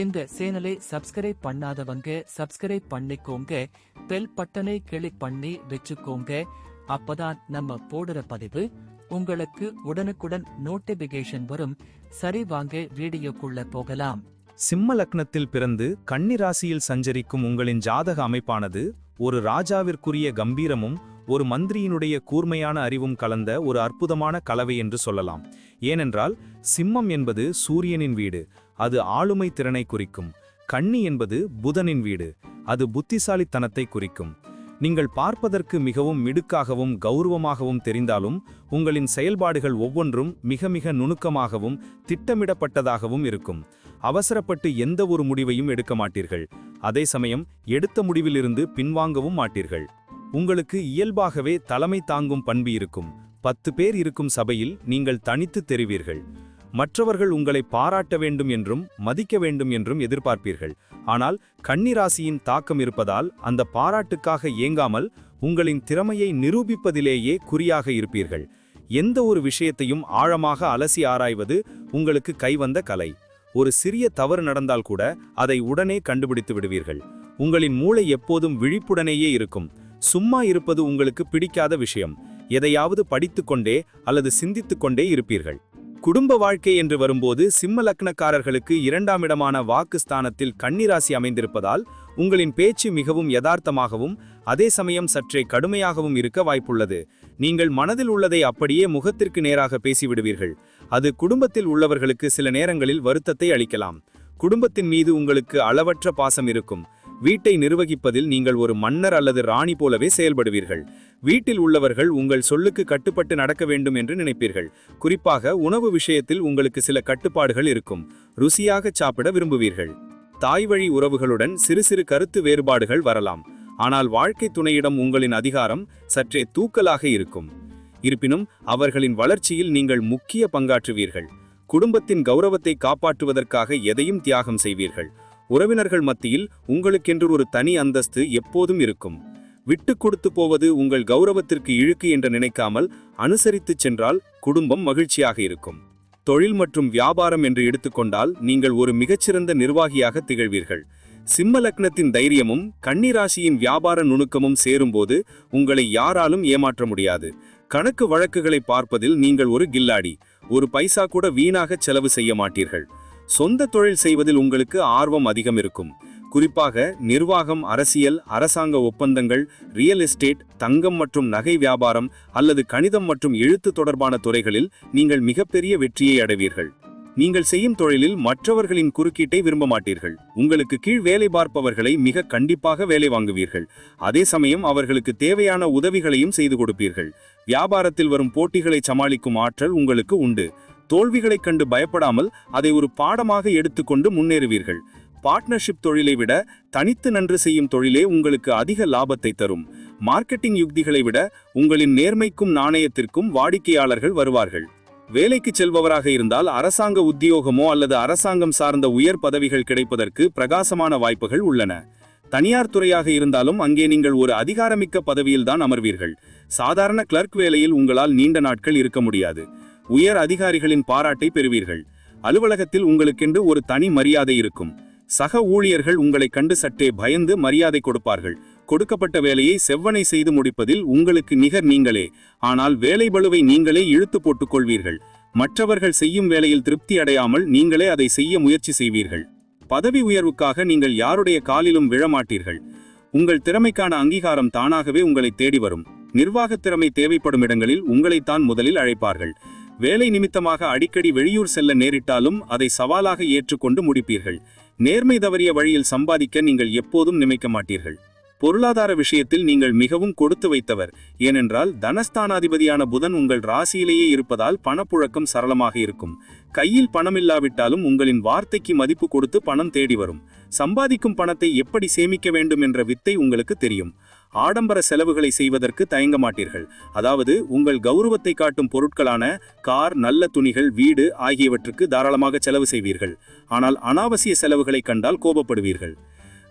இந்த சேனலை சப்ஸ்கிரைப் பண்ணாதவங்க சப்ஸ்கிரைப் பண்ணிக்கோங்க. பெல் பட்டனை கிளிக் பண்ணி வச்சுக்கோங்க. அப்பதான் நம்ம போடுற பதிவு உங்களுக்கு உடனுக்குடன் நோட்டிபிகேஷன் வரும். சரி வாங்க வீடியோக்குள்ள போகலாம். சிம்ம லக்னத்தில் பிறந்து கன்னிராசியில் சஞ்சரிக்கும் உங்களின் ஜாதக அமைப்பானது ஒரு ராஜாவிற்குரிய கம்பீரமும் ஒரு மந்திரியினுடைய கூர்மையான அறிவும் கலந்த ஒரு அற்புதமான கலவை என்று சொல்லலாம். ஏனென்றால் சிம்மம் என்பது சூரியனின் வீடு. அது ஆளுமை திறனை குறிக்கும். கன்னி என்பது புதனின் வீடு அது புத்திசாலித்தனத்தை குறிக்கும். நீங்கள் பார்ப்பதற்கு மிகவும் மிடுக்காகவும் கௌரவமாகவும் தெரிந்தாலும் உங்களின் செயல்பாடுகள் ஒவ்வொன்றும் மிக மிக நுணுக்கமாகவும் திட்டமிடப்பட்டதாகவும் இருக்கும். அவசரப்பட்டு எந்த ஒரு முடிவையும் எடுக்க மாட்டீர்கள். அதே சமயம் எடுத்த முடிவிலிருந்து பின்வாங்கவும் மாட்டீர்கள். உங்களுக்கு இயல்பாகவே தலைமை தாங்கும் பண்பு இருக்கும். பத்து பேர் இருக்கும் சபையில் நீங்கள் தனித்து தெரிவீர்கள். மற்றவர்கள் உங்களை பாராட்ட வேண்டும் என்றும் மதிக்க வேண்டும் என்றும் எதிர்பார்ப்பீர்கள். ஆனால் கன்னிராசியின் தாக்கம் இருப்பதால் அந்த பாராட்டுக்காக ஏங்காமல் உங்களின் திறமையை நிரூபிப்பதிலேயே குறியாக இருப்பீர்கள். எந்த ஒரு விஷயத்தையும் ஆழமாக அலசி ஆராய்வது உங்களுக்கு கைவந்த கலை. ஒரு சிறிய தவறு நடந்தால் கூட அதை உடனே கண்டுபிடித்து விடுவீர்கள். உங்களின் மூளை எப்போதும் விழிப்புடனேயே இருக்கும். சும்மா இருப்பது உங்களுக்கு பிடிக்காத விஷயம். எதையாவது படித்துக்கொண்டே அல்லது சிந்தித்துக்கொண்டே இருப்பீர்கள். குடும்ப வாழ்க்கை என்று வரும்போது சிம்ம லக்னக்காரர்களுக்கு இரண்டாம் இடமான வாக்கு ஸ்தானத்தில் கன்னிராசி அமைந்திருப்பதால் உங்களின் பேச்சு மிகவும் யதார்த்தமாகவும் அதே சமயம் சற்றே கடுமையாகவும் இருக்க வாய்ப்புள்ளது. நீங்கள் மனதில் உள்ளதை அப்படியே முகத்திற்கு நேராக பேசிவிடுவீர்கள். அது குடும்பத்தில் உள்ளவர்களுக்கு சில நேரங்களில் வருத்தத்தை அளிக்கலாம். குடும்பத்தின் மீது உங்களுக்கு அளவற்ற பாசம் இருக்கும். வீட்டை நிர்வகிப்பதில் நீங்கள் ஒரு மன்னர் அல்லது ராணி போலவே செயல்படுவீர்கள். வீட்டில் உள்ளவர்கள் உங்கள் சொல்லுக்கு கட்டுப்பட்டு நடக்க வேண்டும் என்று நினைப்பீர்கள். குறிப்பாக உணவு விஷயத்தில் உங்களுக்கு சில கட்டுப்பாடுகள் இருக்கும். ருசியாக சாப்பிட விரும்புவீர்கள். தாய் வழி உறவுகளுடன் சிறு சிறு கருத்து வேறுபாடுகள் வரலாம். ஆனால் வாழ்க்கை துணையிடம் உங்களின் அதிகாரம் சற்றே தூக்கலாக இருக்கும். இருப்பினும் அவர்களின் வளர்ச்சியில் நீங்கள் முக்கிய பங்காற்றுவீர்கள். குடும்பத்தின் கௌரவத்தை காப்பாற்றுவதற்காக எதையும் தியாகம் செய்வீர்கள். உறவினர்கள் மத்தியில் உங்களுக்கென்று ஒரு தனி அந்தஸ்து எப்போதும் இருக்கும். விட்டு கொடுத்து போவது உங்கள் கௌரவத்திற்கு இழுக்கு என்று நினைக்காமல் அனுசரித்துச் சென்றால் குடும்பம் மகிழ்ச்சியாக இருக்கும். தொழில் மற்றும் வியாபாரம் என்று எடுத்துக்கொண்டால் நீங்கள் ஒரு மிகச்சிறந்த நிர்வாகியாக திகழ்வீர்கள். சிம்ம லக்னத்தின் தைரியமும் கன்னிராசியின் வியாபார நுணுக்கமும் சேரும்போது உங்களை யாராலும் ஏமாற்ற முடியாது. கணக்கு வழக்குகளை பார்ப்பதில் நீங்கள் ஒரு கில்லாடி ஒரு பைசா கூட வீணாக செலவு செய்ய மாட்டீர்கள். சொந்த தொழில் செய்வதில் உங்களுக்கு ஆர்வம் அதிகம் இருக்கும் குறிப்பாக நிர்வாகம் அரசியல் அரசாங்க ஒப்பந்தங்கள் ரியல் எஸ்டேட் தங்கம் மற்றும் நகை வியாபாரம் அல்லது கணிதம் மற்றும் எழுத்து தொடர்பான துறைகளில் நீங்கள் மிகப்பெரிய வெற்றியை அடைவீர்கள். நீங்கள் செய்யும் தொழிலில் மற்றவர்களின் குறுக்கீட்டை விரும்ப மாட்டீர்கள். உங்களுக்கு கீழ் வேலை பார்ப்பவர்களை மிக கண்டிப்பாக வேலை வாங்குவீர்கள். அதே சமயம் அவர்களுக்கு தேவையான உதவிகளையும் செய்து கொடுப்பீர்கள். வியாபாரத்தில் வரும் போட்டிகளை சமாளிக்கும் ஆற்றல் உங்களுக்கு உண்டு. தோல்விகளைக் கண்டு பயப்படாமல் அதை ஒரு பாடமாக எடுத்துக்கொண்டு முன்னேறுவீர்கள். பார்ட்னர்ஷிப் தொழிலை விட தனித்து நன்று செய்யும் தொழிலே உங்களுக்கு அதிக லாபத்தை தரும். மார்க்கெட்டிங் யுக்திகளை விட உங்களின் நேர்மைக்கும் நாணயத்திற்கும் வாடிக்கையாளர்கள் வருவார்கள். வேலைக்கு செல்பவராக இருந்தால் அரசாங்க உத்தியோகமோ அல்லது அரசாங்கம் சார்ந்த உயர் பதவிகள் கிடைப்பதற்கு பிரகாசமான வாய்ப்புகள் உள்ளன. தனியார் துறையாக இருந்தாலும் அங்கே நீங்கள் ஒரு அதிகாரமிக்க பதவியில்தான் அமர்வீர்கள். சாதாரண கிளர்க் வேலையில் உங்களால் நீண்ட நாட்கள் இருக்க முடியாது. உயர் அதிகாரிகளின் பாராட்டை பெறுவீர்கள். அலுவலகத்தில் உங்களுக்கென்று ஒரு தனி மரியாதை இருக்கும். சக ஊழியர்கள் உங்களை கண்டு சற்றே பயந்து மரியாதை கொடுப்பார்கள். கொடுக்கப்பட்ட வேலையை செவ்வனை செய்து முடிப்பதில் உங்களுக்கு நிகர் நீங்களே. ஆனால் வேலை பளுவை நீங்களே இழுத்து போட்டுக் கொள்வீர்கள் மற்றவர்கள் செய்யும் வேலையில் திருப்தி அடையாமல் நீங்களே அதை செய்ய முயற்சி செய்வீர்கள். பதவி உயர்வுக்காக நீங்கள் யாருடைய காலிலும் விழமாட்டீர்கள். உங்கள் திறமைக்கான அங்கீகாரம் தானாகவே உங்களை தேடி வரும். நிர்வாகத் திறமை தேவைப்படும் இடங்களில் உங்களைத்தான் முதலில் அழைப்பார்கள். வேலை நிமித்தமாக அடிக்கடி வெளியூர் செல்ல நேரிட்டாலும் அதை சவாலாக ஏற்றுக்கொண்டு முடிப்பீர்கள். நேர்மை தவறிய வழியில் சம்பாதிக்க நீங்கள் எப்போதும் நினைக்க மாட்டீர்கள். பொருளாதார விஷயத்தில் நீங்கள் மிகவும் கொடுத்து வைத்தவர். ஏனென்றால் தனஸ்தானாதிபதியான புதன் உங்கள் ராசியிலேயே இருப்பதால் பணப்புழக்கம் சரளமாக இருக்கும். கையில் பணமில்லாவிட்டாலும் உங்களின் வார்த்தைக்கு மதிப்பு கொடுத்து பணம் தேடி வரும். சம்பாதிக்கும் பணத்தை எப்படி சேமிக்க வேண்டும் என்ற வித்தை உங்களுக்கு தெரியும். ஆடம்பர செலவுகளை செய்வதற்கு தயங்க மாட்டீர்கள். அதாவது உங்கள் கௌரவத்தை காட்டும் பொருட்களான கார் நல்ல துணிகள் வீடு ஆகியவற்றுக்கு தாராளமாக செலவு செய்வீர்கள். ஆனால் அனாவசிய செலவுகளை கண்டால் கோபப்படுவீர்கள்.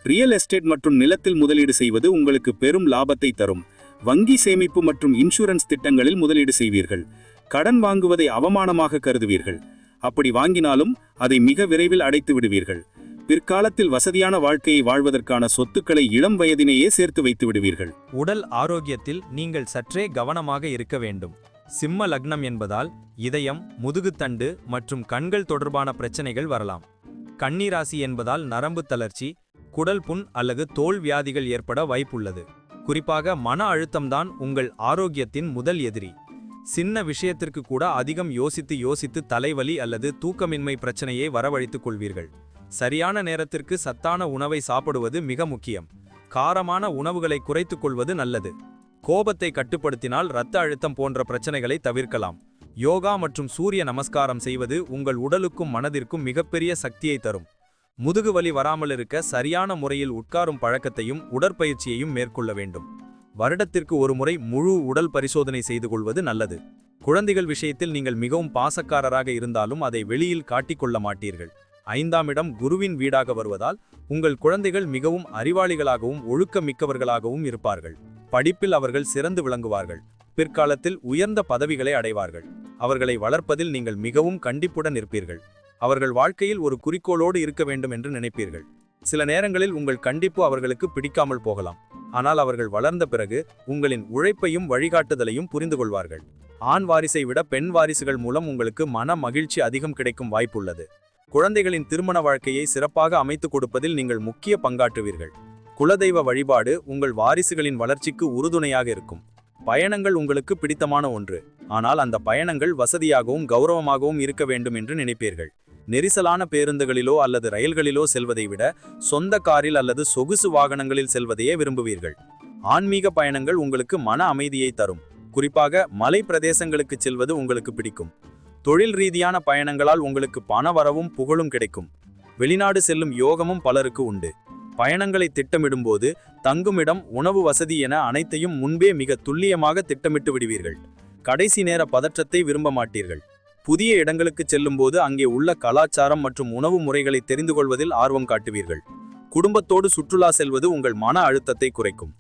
ரியல் எஸ்டேட் மற்றும் நிலத்தில் முதலீடு செய்வது உங்களுக்கு பெரும் லாபத்தை தரும். வங்கி சேமிப்பு மற்றும் இன்சூரன்ஸ் திட்டங்களில் முதலீடு செய்வீர்கள். கடன் வாங்குவதை அவமானமாக கருதுவீர்கள். அப்படி வாங்கினாலும் அதை மிக விரைவில் அடைத்து விடுவீர்கள் பிற்காலத்தில் வசதியான வாழ்க்கையை வாழ்வதற்கான சொத்துக்களை இளம் வயதினேயே சேர்த்து வைத்து விடுவீர்கள். உடல் ஆரோக்கியத்தில் நீங்கள் சற்றே கவனமாக இருக்க வேண்டும். சிம்ம லக்னம் என்பதால் இதயம் முதுகுத்தண்டு மற்றும் கண்கள் தொடர்பான பிரச்சனைகள் வரலாம். கன்னிராசி என்பதால் நரம்பு தளர்ச்சி குடல் புண் அல்லது தோல் வியாதிகள் ஏற்பட வாய்ப்புள்ளது. குறிப்பாக மன அழுத்தம்தான் உங்கள் ஆரோக்கியத்தின் முதல் எதிரி. சின்ன விஷயத்திற்கு கூட அதிகம் யோசித்து யோசித்து தலைவலி அல்லது தூக்கமின்மை பிரச்சனையை வரவழைத்துக் கொள்வீர்கள். சரியான நேரத்திற்கு சத்தான உணவை சாப்பிடுவது மிக முக்கியம். காரமான உணவுகளை குறைத்துக் கொள்வது நல்லது. கோபத்தை கட்டுப்படுத்தினால் இரத்த அழுத்தம் போன்ற பிரச்சனைகளை தவிர்க்கலாம். யோகா மற்றும் சூரிய நமஸ்காரம் செய்வது உங்கள் உடலுக்கும் மனதிற்கும் மிகப்பெரிய சக்தியை தரும். முதுகு வலி வராமல் இருக்க சரியான முறையில் உட்காரும் பழக்கத்தையும் உடற்பயிற்சியையும் மேற்கொள்ள வேண்டும். வருடத்திற்கு ஒரு முறை முழு உடல் பரிசோதனை செய்து கொள்வது நல்லது. குழந்தைகள் விஷயத்தில் நீங்கள் மிகவும் பாசக்காரராக இருந்தாலும் அதை வெளியில் காட்டிக்கொள்ள மாட்டீர்கள். ஐந்தாம் இடம் குருவின் வீடாக வருவதால் உங்கள் குழந்தைகள் மிகவும் அறிவாளிகளாகவும் ஒழுக்கமிக்கவர்களாகவும் இருப்பார்கள். படிப்பில் அவர்கள் சிறந்து விளங்குவார்கள். பிற்காலத்தில் உயர்ந்த பதவிகளை அடைவார்கள். அவர்களை வளர்ப்பதில் நீங்கள் மிகவும் கண்டிப்புடன் இருப்பீர்கள். அவர்கள் வாழ்க்கையில் ஒரு குறிக்கோளோடு இருக்க வேண்டும் என்று நினைப்பீர்கள். சில நேரங்களில் உங்கள் கண்டிப்பு அவர்களுக்கு பிடிக்காமல் போகலாம். ஆனால் அவர்கள் வளர்ந்த பிறகு உங்களின் உழைப்பையும் வழிகாட்டுதலையும் புரிந்து கொள்வார்கள். ஆண் வாரிசை விட பெண் வாரிசுகள் மூலம் உங்களுக்கு மன மகிழ்ச்சி அதிகம் கிடைக்கும் வாய்ப்புள்ளது. குழந்தைகளின் திருமண வாழ்க்கையை சிறப்பாக அமைத்துக் கொடுப்பதில் நீங்கள் முக்கிய பங்காற்றுவீர்கள். குலதெய்வ வழிபாடு உங்கள் வாரிசுகளின் வளர்ச்சிக்கு உறுதுணையாக இருக்கும். பயணங்கள் உங்களுக்கு பிடித்தமான ஒன்று. ஆனால் அந்த பயணங்கள் வசதியாகவும் கௌரவமாகவும் இருக்க வேண்டும் என்று நினைப்பீர்கள். நெரிசலான பேருந்துகளிலோ அல்லது ரயில்களிலோ செல்வதை விட சொந்த காரில் அல்லது சொகுசு வாகனங்களில் செல்வதையே விரும்புவீர்கள். ஆன்மீக பயணங்கள் உங்களுக்கு மன அமைதியை தரும். குறிப்பாக மலை பிரதேசங்களுக்கு செல்வது உங்களுக்கு பிடிக்கும். தொழில் ரீதியான பயணங்களால் உங்களுக்கு பண வரவும் புகழும் கிடைக்கும். வெளிநாடு செல்லும் யோகமும் பலருக்கு உண்டு. பயணங்களை திட்டமிடும்போது தங்குமிடம் உணவு வசதி என அனைத்தையும் முன்பே மிக துல்லியமாக திட்டமிட்டு விடுவீர்கள். கடைசி நேர பதற்றத்தை விரும்ப மாட்டீர்கள். புதிய இடங்களுக்கு செல்லும்போது அங்கே உள்ள கலாச்சாரம் மற்றும் உணவு முறைகளை தெரிந்து கொள்வதில் ஆர்வம் காட்டுவீர்கள். குடும்பத்தோடு சுற்றுலா செல்வது உங்கள் மன அழுத்தத்தை குறைக்கும்.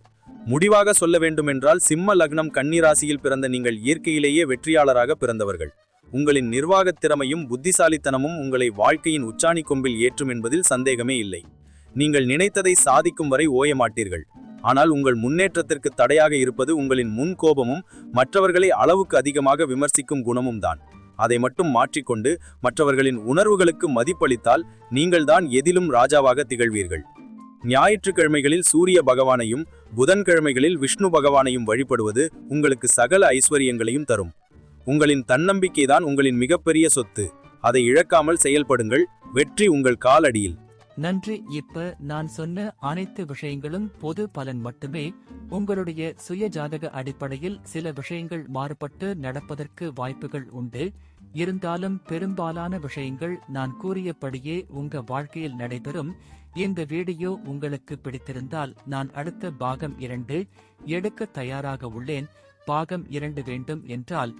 முடிவாக சொல்ல வேண்டுமென்றால் சிம்ம லக்னம் கன்னிராசியில் பிறந்த நீங்கள் இயற்கையிலேயே வெற்றியாளராக பிறந்தவர்கள். உங்களின் நிர்வாகத் திறமையும் புத்திசாலித்தனமும் உங்களை வாழ்க்கையின் உச்சாணி கொம்பில் ஏற்றும் என்பதில் சந்தேகமே இல்லை. நீங்கள் நினைத்ததை சாதிக்கும் வரை ஓயமாட்டீர்கள் ஆனால் உங்கள் முன்னேற்றத்திற்கு தடையாக இருப்பது உங்களின் முன் கோபமும் மற்றவர்களை அளவுக்கு அதிகமாக விமர்சிக்கும் குணமும் தான். அதை மட்டும் மாற்றிக்கொண்டு மற்றவர்களின் உணர்வுகளுக்கு மதிப்பளித்தால் நீங்கள்தான் எதிலும் ராஜாவாக திகழ்வீர்கள். ஞாயிற்றுக்கிழமைகளில் சூரிய பகவானையும் புதன்கிழமைகளில் விஷ்ணு பகவானையும் வழிபடுவது உங்களுக்கு சகல ஐஸ்வர்யங்களையும் தரும். உங்களின் தன்னம்பிக்கைதான் உங்களின் மிகப்பெரிய சொத்து. அதை இழக்காமல் செயல்படுங்கள். வெற்றி உங்கள் காலடியில். நன்றி. இப்ப நான் சொன்ன அனைத்து விஷயங்களும் பொது பலன் மட்டுமே. உங்களுடைய சுய ஜாதக அடிப்படையில் சில விஷயங்கள் மாறுபட்டு நடப்பதற்கு வாய்ப்புகள் உண்டு. இருந்தாலும் பெரும்பாலான விஷயங்கள் நான் கூறியபடியே உங்க வாழ்க்கையில் நடைபெறும். இந்த வீடியோ உங்களுக்கு பிடித்திருந்தால் நான் அடுத்த பாகம் இரண்டு எடுக்க தயாராக உள்ளேன். பாகம் இரண்டு வேண்டும் என்றால்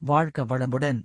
வாழ்க வளமுடன்.